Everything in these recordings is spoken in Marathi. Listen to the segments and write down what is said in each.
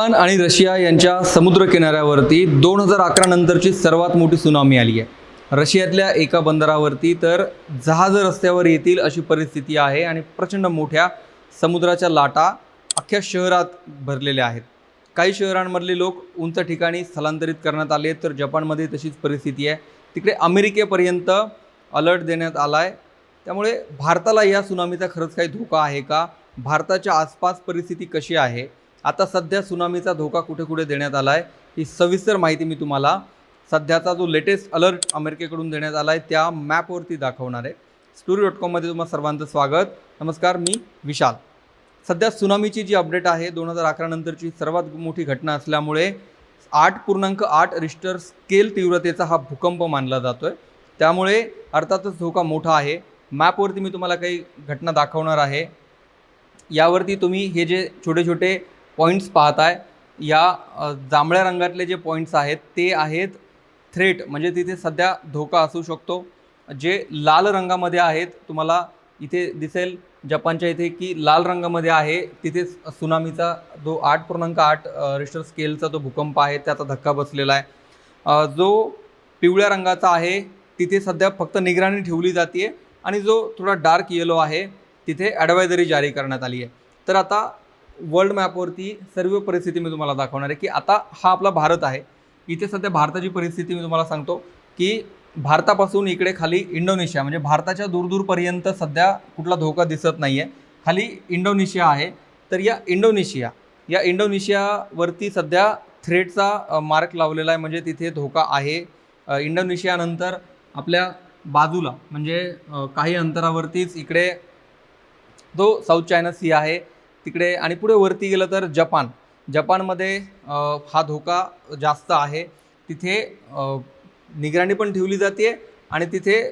इराण आणि रशिया यांच्या समुद्र किनाऱ्यावरती दोन हजार अकरा नंतरची सर्वात मोठी सुनामी आली आहे. रशियातल्या एका बंदरावरती तर जहाज रस्त्यावर येतील अशी परिस्थिती आहे आणि प्रचंड मोठ्या समुद्राच्या लाटा अख्ख्या शहरात भरलेल्या आहेत. काही शहरांमधले लोक उंच ठिकाणी स्थलांतरित करण्यात आले तर जपानमध्ये तशीच परिस्थिती आहे. तिकडे अमेरिकेपर्यंत अलर्ट देण्यात आला आहे त्यामुळे भारताला या सुनामीचा खरंच काही धोका आहे का? भारताच्या आसपास परिस्थिती कशी आहे? आता सध्या सुनामीचा धोका कुठे कुठे देण्यात आला आहे ही सविस्तर माहिती मी तुम्हाला सध्याचा जो लेटेस्ट अलर्ट अमेरिकेकडून देण्यात आला आहे त्या मॅपवरती दाखवणार आहे. स्टोरी डॉट कॉममध्ये तुम्हाला सर्वांचं स्वागत. नमस्कार मी विशाल. सध्या सुनामीची जी अपडेट आहे दोन हजार अकरा नंतरची सर्वात मोठी घटना असल्यामुळे आठ पूर्णांक आठ रिस्टर स्केल तीव्रतेचा हा भूकंप मानला जातो आहे त्यामुळे अर्थातच धोका मोठा आहे. मॅपवरती मी तुम्हाला काही घटना दाखवणार आहे. यावरती तुम्ही हे जे छोटे छोटे पॉईंट्स पाहताय. या जांभळ्या रंगातले जे पॉईंट्स आहेत ते आहेत थ्रेट म्हणजे तिथे सध्या धोका असू शकतो. जे लाल रंगामध्ये आहेत तुम्हाला इथे दिसेल जपानच्या इथे की लाल रंगामध्ये आहे. तिथे सुनामीचा जो आठ पूर्णांक आठ रिस्टर स्केलचा जो भूकंप आहे त्याचा धक्का बसलेला आहे. जो पिवळ्या रंगाचा आहे तिथे सध्या फक्त निगराणी ठेवली जाते आणि जो थोडा डार्क येलो आहे तिथे ॲडवायझरी जारी करण्यात आली आहे तर आता वर्ल्ड मॅपवरती सर्व परिस्थिती मी तुम्हाला दाखवणार आहे की आता हा आपला भारत आहे. इथे सध्या भारताची परिस्थिती मी तुम्हाला सांगतो की भारतापासून इकडे खाली इंडोनेशिया म्हणजे भारताच्या दूरदूरपर्यंत सध्या कुठला धोका दिसत नाही आहे खाली इंडोनेशिया आहे. तर या इंडोनेशिया या इंडोनेशियावरती सध्या थ्रेडचा मार्क लावलेला आहे. म्हणजे तिथे धोका आहे. इंडोनेशियानंतर आपल्या बाजूला म्हणजे काही अंतरावरतीच इकडे जो साऊथ चायना सी आहे तिकडे आणि पुढे वरती गेलं तर जपान. जपानमध्ये हा धोका जास्त आहे. तिथे निगराणी पण ठेवली जाते आणि तिथे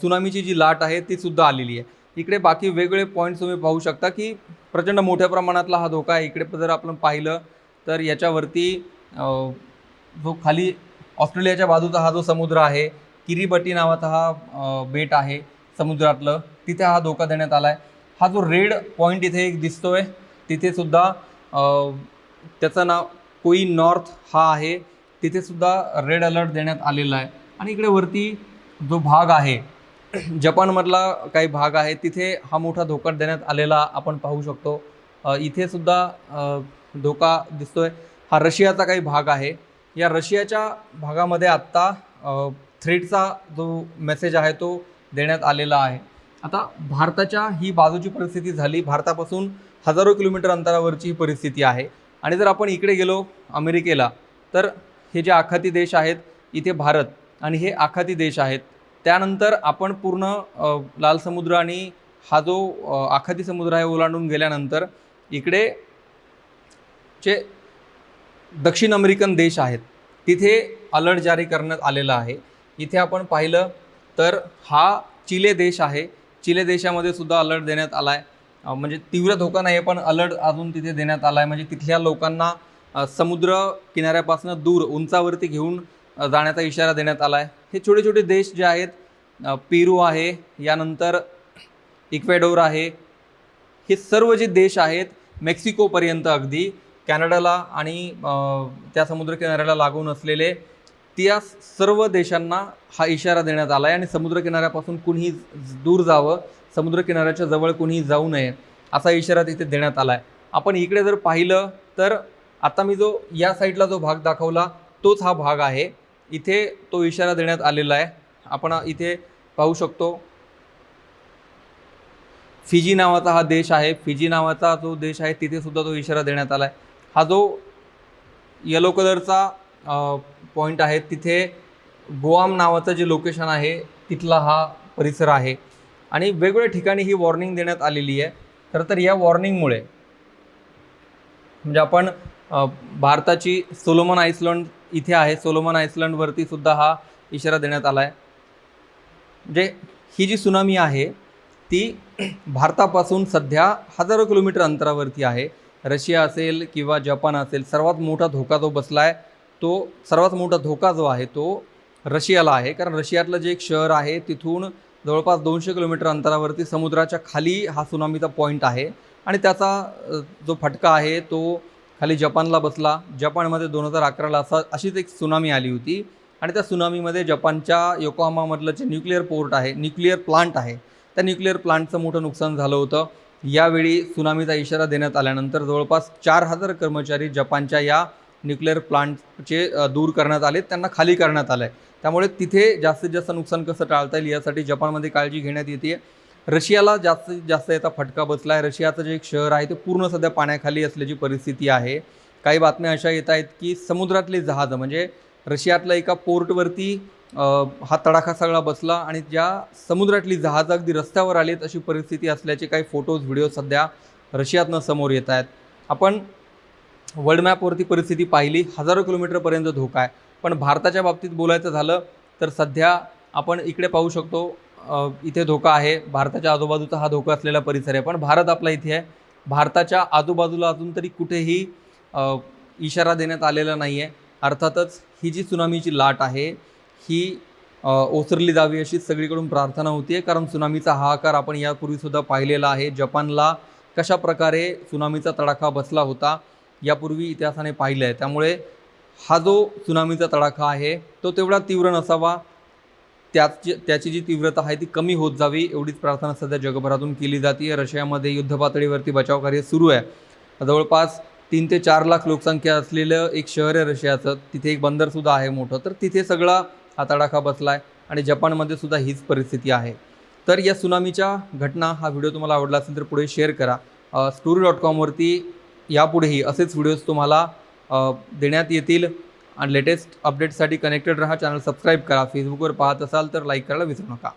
सुनामीची जी लाट आहे ती सुद्धा आलेली आहे इकडे बाकी वेगवेगळे पॉईंट्स तुम्ही पाहू शकता की प्रचंड मोठ्या प्रमाणातला हा धोका आहे. इकडे जर आपण पाहिलं तर याच्यावरती जो खाली ऑस्ट्रेलियाच्या बाजूचा हा जो समुद्र आहे किरीबटी नावाचा हा बेट आहे समुद्रातलं तिथे हा धोका देण्यात आला आहे हा जो रेड पॉईंट इथे एक दिसतोय तिथेसुद्धा त्याचं नाव कोई नॉर्थ हा आहे. तिथेसुद्धा रेड अलर्ट देण्यात आलेला आहे. आणि इकडे वरती जो भाग आहे जपानमधला काही भाग आहे तिथे हा मोठा धोका देण्यात आलेला आपण पाहू शकतो. इथेसुद्धा इथे सुद्धा धोका दिसतोय. हा रशियाचा काही भाग आहे. या रशियाच्या भागामध्ये आत्ता थ्रेडचा जो मेसेज आहे तो देण्यात आलेला आहे. आता भारताच्या ही बाजूची परिस्थिती झाली. भारतापासून हजारो किलोमीटर अंतरावरची ही परिस्थिती आहे. आणि जर आपण इकडे गेलो अमेरिकेला तर हे जे आखाती देश आहेत इथे भारत आणि हे आखाती देश आहेत त्यानंतर आपण पूर्ण लाल समुद्र आणि हा जो आखाती समुद्र आहे ओलांडून गेल्यानंतर इकडे जे दक्षिण अमेरिकन देश आहेत तिथे अलर्ट जारी करण्यात आलेला आहे. इथे आपण पाहिलं तर हा चिले देश आहे चिले देशामध्ये सुद्धा अलर्ट देण्यात आला आहे म्हणजे तीव्र धोका नाही आहे पण अलर्ट अजून तिथे देण्यात आला आहे म्हणजे तिथल्या लोकांना समुद्र किनाऱ्यापासून दूर उंचावरती घेऊन जाण्याचा इशारा देण्यात आला आहे हे छोटे छोटे देश जे आहेत पेरू आहे यानंतर इक्वेडोर आहे. हे सर्व जे देश आहेत मेक्सिकोपर्यंत अगदी कॅनडाला आणि त्या समुद्रकिनाऱ्याला लागून असलेले त्या सर्व देशांना हा इशारा देण्यात आला आहे आणि समुद्रकिनाऱ्यापासून कुणीही दूर जावं समुद्रकिनाऱ्याच्या जवळ कुणीही जाऊ नये असा इशारा तिथे देण्यात आला आहे आपण इकडे जर पाहिलं तर आता मी जो या साईडला जो भाग दाखवला तोच हा भाग आहे. इथे तो इशारा देण्यात आलेला आहे. आपण इथे पाहू शकतो. फिजी नावाचा हा देश आहे. फिजी नावाचा जो देश आहे तिथे सुद्धा तो इशारा देण्यात आला आहे हा जो येलो कलरचा पॉईंट आहे. तिथे गोवाम नावाचं जे लोकेशन आहे तिथला हा परिसर आहे. आणि वेगवेगळ्या ठिकाणी ही वॉर्निंग देण्यात आलेली आहे. खरं तर या वॉर्निंगमुळे म्हणजे आपण भारताची सोलोमन आयसलंड इथे आहे. सोलोमन आयसलंडवरती सुद्धा हा इशारा देण्यात आला आहे म्हणजे ही जी सुनामी आहे ती भारतापासून सध्या हजारो किलोमीटर अंतरावरती आहे. रशिया असेल किंवा जपान असेल सर्वात मोठा धोका जो बसला आहे तो सर्वात मोठा धोका जो आहे तो रशियाला आहे. कारण रशियातलं जे एक शहर आहे तिथून जवळपास दोनशे किलोमीटर अंतरावरती समुद्राच्या खाली हा सुनामीचा पॉईंट आहे. आणि त्याचा जो फटका आहे तो खाली जपानला बसला. जपानमध्ये दोन हजार अकराला असा अशीच एक सुनामी आली होती. आणि त्या सुनामीमध्ये जपानच्या योकोहामामधलं जे न्यूक्लिअर पोर्ट आहे न्यूक्लिअर प्लांट आहे त्या न्यूक्लिअर प्लांटचं मोठं नुकसान झालं होतं. यावेळी सुनामीचा इशारा देण्यात आल्यानंतर जवळपास चार हजार कर्मचारी जपानच्या या न्यूक्लिअर प्लांटचे दूर करण्यात आले त्यांना खाली करण्यात आलं आहे त्यामुळे तिथे जास्तीत जास्त नुकसान कसं टाळता येईल यासाठी जपानमध्ये काळजी घेण्यात येते. रशियाला जास्तीत जास्त याचा फटका बसला आहे रशियाचं जे एक शहर आहे ते पूर्ण सध्या पाण्याखाली असल्याची परिस्थिती आहे. काही बातम्या अशा येत आहेत की समुद्रातले जहाजं म्हणजे रशियातल्या एका पोर्टवरती हा तडाखा सगळा बसला आणि ज्या समुद्रातली जहाजं अगदी रस्त्यावर आलीत अशी परिस्थिती असल्याचे काही फोटोज व्हिडिओ सध्या रशियातनं समोर येत आहेत. आपण वर्ल्ड मॅपवरती परिस्थिती पाहिली. हजारो किलोमीटरपर्यंत धोका आहे. पण भारताच्या बाबतीत बोलायचं झालं तर सध्या आपण इकडे पाहू शकतो इथे धोका आहे. भारताच्या आजूबाजूचा हा धोका असलेला परिसर आहे. पण भारत आपला इथे आहे. भारताच्या आजूबाजूला अजून तरी कुठेही इशारा देण्यात आलेला नाही आहे अर्थातच ही जी सुनामीची लाट आहे ही ओसरली जावी अशी सगळीकडून प्रार्थना होती आहे कारण सुनामीचा हाहाकार आपण यापूर्वीसुद्धा पाहिलेला आहे. जपानला कशा प्रकारे सुनामीचा तडाखा बसला होता यापूर्वी इतिहासाने पाहिलं आहे त्यामुळे हा जो सुनामीचा तडाखा आहे तो तेवढा तीव्र नसावा. त्याची त्याची जी तीव्रता आहे ती कमी होत जावी एवढीच प्रार्थना सध्या जगभरातून केली जाते रशियामध्ये युद्धपातळीवरती बचावकार्य सुरू आहे. जवळपास तीन ते चार लाख लोकसंख्या असलेलं एक शहर आहे रशियाचं. तिथे एक बंदरसुद्धा आहे मोठं. तर तिथे सगळा हा तडाखा बसला आहे आणि जपानमध्ये सुद्धा हीच परिस्थिती आहे. तर या सुनामीच्या घटना हा व्हिडिओ तुम्हाला आवडला असेल तर पुढे शेअर करा. स्टोरी डॉट कॉमवरती यापुढेही असेच व्हिडिओज तुम्हाला देण्यात येतील. आणि लेटेस्ट अपडेट्ससाठी कनेक्टेड रहा चॅनल सबस्क्राईब करा. फेसबुकवर पाहत असाल तर लाईक करायला विसरू नका.